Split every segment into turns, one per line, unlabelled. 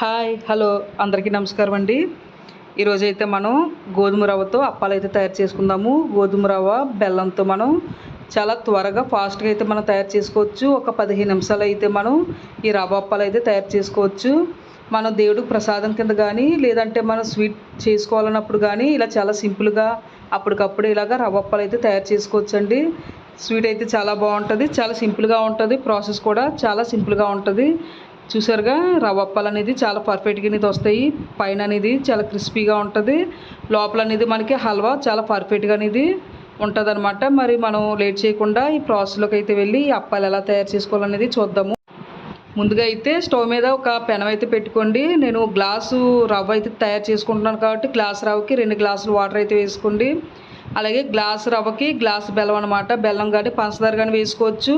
Hi hello అందరికీ నమస్కారం అండి. ఈరోజు అయితే మనం గోధుమ రవ్వతో అప్పాలు అయితే తయారు చేసుకుందాము. గోధుమ రవ్వ బెల్లంతో మనం చాలా త్వరగా ఫాస్ట్గా అయితే మనం తయారు చేసుకోవచ్చు. ఒక పదిహేను నిమిషాలు అయితే మనం ఈ రవ్వ అప్పాలు అయితే తయారు చేసుకోవచ్చు. మనం దేవుడికి ప్రసాదం కింద కానీ లేదంటే మనం స్వీట్ చేసుకోవాలన్నప్పుడు కానీ ఇలా చాలా సింపుల్గా అప్పటికప్పుడు ఇలాగ రవ్వ అప్పాలు అయితే తయారు చేసుకోవచ్చు అండి స్వీట్ అయితే చాలా బాగుంటుంది చాలా సింపుల్గా ఉంటుంది ప్రాసెస్ కూడా చాలా సింపుల్గా ఉంటుంది. చూసారుగా రవ్వ అప్పాలు అనేది చాలా పర్ఫెక్ట్గా అనేది వస్తాయి. పైన అనేది చాలా క్రిస్పీగా ఉంటుంది. లోపల అనేది మనకి హల్వా చాలా పర్ఫెక్ట్గా అనేది ఉంటుంది మరి మనం లేట్ చేయకుండా ఈ ప్రాసెస్లోకి అయితే వెళ్ళి ఈ అప్పాలు ఎలా తయారు చేసుకోవాలనేది చూద్దాము. ముందుగా అయితే స్టవ్ మీద ఒక పెనం అయితే పెట్టుకోండి. నేను గ్లాసు రవ్వ అయితే తయారు చేసుకుంటున్నాను కాబట్టి గ్లాస్ రవ్వకి రెండు గ్లాసులు వాటర్ అయితే వేసుకోండి. అలాగే గ్లాస్ రవ్వకి గ్లాస్ బెల్లం అనమాట బెల్లం కానీ పంచదార కానీ వేసుకోవచ్చు.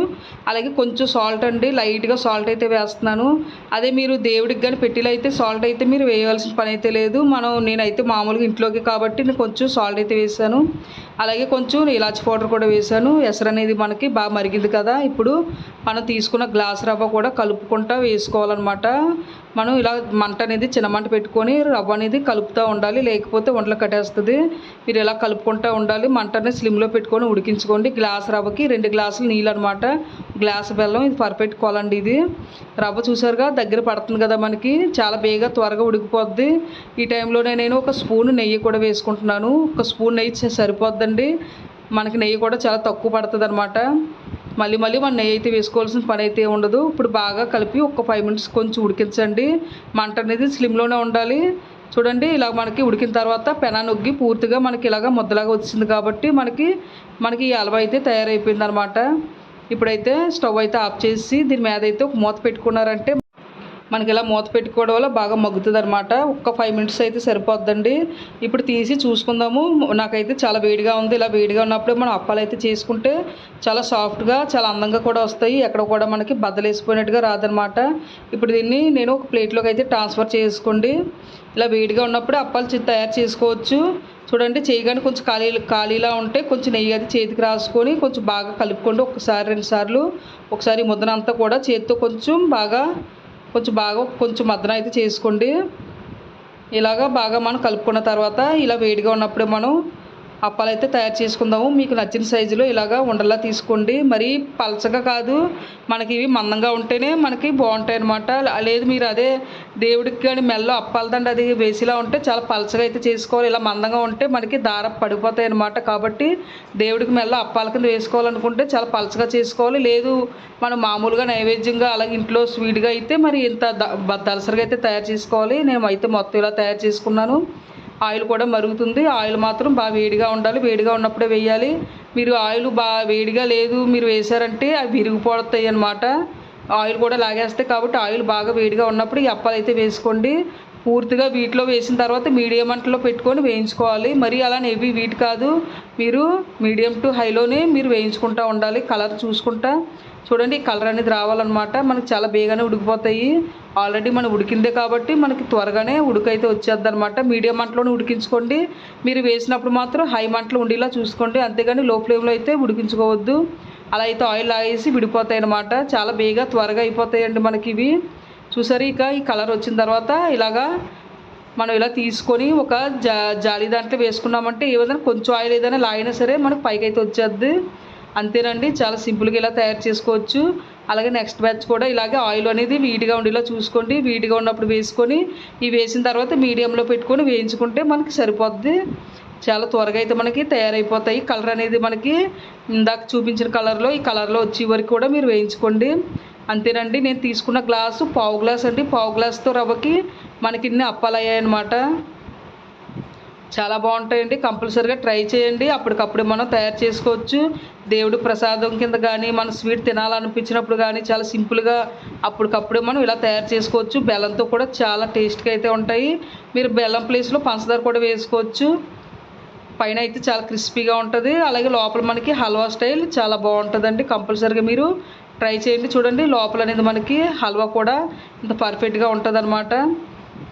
అలాగే కొంచెం సాల్ట్ అండి. లైట్గా సాల్ట్ అయితే వేస్తున్నాను. అదే మీరు దేవుడికి కానీ పెట్టిలో అయితే సాల్ట్ అయితే మీరు వేయవలసిన పని అయితే లేదు. మనం నేనైతే మామూలుగా ఇంట్లోకి కాబట్టి నేను కొంచెం సాల్ట్ అయితే వేసాను అలాగే కొంచెం ఇలాచి పౌడర్ కూడా వేసాను ఎసరు అనేది మనకి బాగా మరిగింది కదా. ఇప్పుడు మనం తీసుకున్న గ్లాస్ రవ్వ కూడా కలుపుకుంటా వేసుకోవాలన్నమాట. మనం ఇలా మంట అనేది చిన్న మంట పెట్టుకొని రవ్వ అనేది కలుపుతూ ఉండాలి. లేకపోతే వంటలు కట్టేస్తుంది. మీరు ఇలా కలుపుకుంటూ ఉండాలి. మంటని స్లిమ్లో పెట్టుకొని ఉడికించుకోండి. గ్లాస్ రవ్వకి రెండు గ్లాసులు నీళ్ళు అనమాట గ్లాస్ బెల్లం ఇది పర్ఫెక్ట్ కొలండి ఇది. రవ్వ చూసారుగా? దగ్గర పడుతుంది కదా మనకి. చాలా బేగా త్వరగా ఉడికిపోద్ది. ఈ టైంలోనే నేను ఒక స్పూన్ నెయ్యి కూడా వేసుకుంటున్నాను. ఒక స్పూన్ నెయ్యి సరిపోద్దండి. మనకి నెయ్యి కూడా చాలా తక్కువ పడుతుంది అనమాట మళ్ళీ మళ్ళీ మన నెయ్యి అయితే వేసుకోవాల్సిన పని అయితే ఉండదు. ఇప్పుడు బాగా కలిపి ఒక ఫైవ్ మినిట్స్ కొంచెం ఉడికించండి. మంట అనేది స్లిమ్లోనే ఉండాలి. చూడండి ఇలా మనకి ఉడికిన తర్వాత పెనా నొగ్గి పూర్తిగా మనకి ఇలాగ ముద్దలాగా వచ్చింది కాబట్టి మనకి మనకి ఈ అలవా అయితే తయారైపోయింది అనమాట ఇప్పుడైతే స్టవ్ అయితే ఆఫ్ చేసి దీని మీద అయితే ఒక మూత పెట్టుకున్నారంటే మనకి ఇలా మూత పెట్టుకోవడం వల్ల బాగా మగ్గుతుంది అనమాట ఒక్క ఫైవ్ మినిట్స్ అయితే సరిపోద్దండి. ఇప్పుడు తీసి చూసుకుందాము. నాకైతే చాలా వేడిగా ఉంది. ఇలా వేడిగా ఉన్నప్పుడే మనం అప్పాలు అయితే చేసుకుంటే చాలా సాఫ్ట్గా చాలా అందంగా కూడా వస్తాయి. ఎక్కడ కూడా మనకి బద్దలేసిపోయినట్టుగా రాదనమాట ఇప్పుడు దీన్ని నేను ఒక ప్లేట్లోకి అయితే ట్రాన్స్ఫర్ చేసుకోండి. ఇలా వేడిగా ఉన్నప్పుడు అప్పాలు తయారు చేసుకోవచ్చు. చూడండి చేయగానే కొంచెం ఖాళీ ఖాళీలా ఉంటే కొంచెం నెయ్యి అది చేతికి రాసుకొని కొంచెం బాగా కలుపుకోండి. ఒకసారి రెండు సార్లు. ఒకసారి ముద్దనంతా కూడా చేతితో కొంచెం బాగా కొంచెం బాగా కొంచెం మద్దన అయితే చేసుకోండి. ఇలాగా బాగా మనం కలుపుకున్న తర్వాత ఇలా వేడిగా ఉన్నప్పుడే మనం అప్పాలు అయితే తయారు చేసుకుందాము. మీకు నచ్చిన సైజులో ఇలాగా ఉండలా తీసుకోండి. మరీ పలచగా కాదు. మనకి ఇవి మందంగా ఉంటేనే మనకి బాగుంటాయి అనమాట లేదు మీరు అదే దేవుడికి కానీ మెల్లో అప్పాల దండ అది వేసిలా ఉంటే చాలా పలచగా అయితే చేసుకోవాలి. ఇలా మందంగా ఉంటే మనకి దార పడిపోతాయి అనమాట కాబట్టి దేవుడికి మెల్ల అప్పాల కింద వేసుకోవాలనుకుంటే చాలా పలచగా చేసుకోవాలి. లేదు మనం మామూలుగా నైవేద్యంగా అలాగే ఇంట్లో స్వీట్గా అయితే మరి ఇంత ద- దలసరిగా అయితే తయారు చేసుకోవాలి. నేను అయితే మొత్తం ఇలా తయారు చేసుకున్నాను. ఆయిల్ కూడా మరుగుతుంది. ఆయిల్ మాత్రం బాగా వేడిగా ఉండాలి. వేడిగా ఉన్నప్పుడే వేయాలి. మీరు ఆయిల్ బాగా వేడిగా లేదు మీరు వేసారంటే అవి విరిగిపోతాయి అన్నమాట. ఆయిల్ కూడా లాగేస్తాయి కాబట్టి ఆయిల్ బాగా వేడిగా ఉన్నప్పుడు ఈ అప్పాలు అయితే వేసుకోండి. పూర్తిగా వీటిలో వేసిన తర్వాత మీడియం అంటలో పెట్టుకొని వేయించుకోవాలి. మరి అలా హెవీ వీట్ కాదు. మీరు మీడియం టు హైలోనే మీరు వేయించుకుంటూ ఉండాలి. కలర్ చూసుకుంటా చూడండి కలర్ అనేది రావాలన్నమాట. మనకి చాలా బేగానే ఉడికిపోతాయి. ఆల్రెడీ మనం ఉడికిందే కాబట్టి మనకి త్వరగానే ఉడికైతే వచ్చేద్ది అనమాట మీడియం మంటలోనే ఉడికించుకోండి. మీరు వేసినప్పుడు మాత్రం హై మంటలో ఉండేలా చూసుకోండి. అంతేగాని లో ఫ్లేమ్లో అయితే ఉడికించుకోవద్దు. అలా అయితే ఆయిల్ ఆగేసి విడిపోతాయి అనమాట చాలా బేగా త్వరగా అయిపోతాయండి మనకి ఇవి. చూసారు ఇక ఈ కలర్ వచ్చిన తర్వాత ఇలాగా మనం ఇలా తీసుకొని ఒక జా జాలి దాంట్లో వేసుకున్నామంటే ఏదైనా కొంచెం ఆయిల్ ఏదైనా లాగినా సరే మనకు పైకి అయితే వచ్చేద్ది. అంతేనండి చాలా సింపుల్గా ఇలా తయారు చేసుకోవచ్చు. అలాగే నెక్స్ట్ బ్యాచ్ కూడా ఇలాగే ఆయిల్ అనేది వీటిగా ఉండేలా చూసుకోండి. వీటిగా ఉన్నప్పుడు వేసుకొని ఇవి వేసిన తర్వాత మీడియంలో పెట్టుకొని వేయించుకుంటే మనకి సరిపోద్ది. చాలా త్వరగా అయితే మనకి తయారైపోతాయి. కలర్ అనేది మనకి ఇందాక చూపించిన కలర్లో ఈ కలర్లో వచ్చే వరకు కూడా మీరు వేయించుకోండి. అంతేనండి నేను తీసుకున్న గ్లాసు పావు గ్లాస్ అండి. పావు గ్లాస్తో రవ్వకి మనకి ఇన్ని అప్పాలయ్యాయన్నమాట. చాలా బాగుంటాయండి. కంపల్సరీగా ట్రై చేయండి. అప్పటికప్పుడు మనం తయారు చేసుకోవచ్చు. దేవుడి ప్రసాదం కింద కానీ మనం స్వీట్ తినాలనిపించినప్పుడు కానీ చాలా సింపుల్గా అప్పటికప్పుడు మనం ఇలా తయారు చేసుకోవచ్చు. బెల్లంతో కూడా చాలా టేస్ట్గా అయితే ఉంటాయి. మీరు బెల్లం ప్లేస్లో పంచదార కూడా వేసుకోవచ్చు. పైన అయితే చాలా క్రిస్పీగా ఉంటుంది. అలాగే లోపల మనకి హల్వా స్టైల్ చాలా బాగుంటుందండి. కంపల్సరీగా మీరు ట్రై చేయండి. చూడండి లోపల అనేది మనకి హల్వా కూడా ఇంత పర్ఫెక్ట్గా ఉంటుంది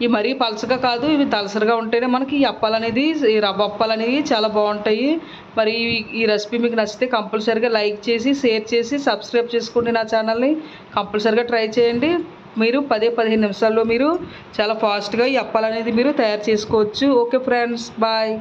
ఈ మరీ పలసగా కాదు ఇవి దలసరిగా ఉంటేనే మనకి ఈ అప్పాలు అనేది ఈ రవ్వ అప్పాలు అనేవి చాలా బాగుంటాయి. మరి ఈ- ఈ రెసిపీ మీకు నచ్చితే కంపల్సరీగా లైక్ చేసి షేర్ చేసి సబ్స్క్రైబ్ చేసుకోండి నా ఛానల్ని. కంపల్సరీగా ట్రై చేయండి. మీరు పదే పదిహేను నిమిషాల్లో మీరు చాలా ఫాస్ట్గా ఈ అప్పాలు అనేది మీరు తయారు చేసుకోవచ్చు. Okay friends bye.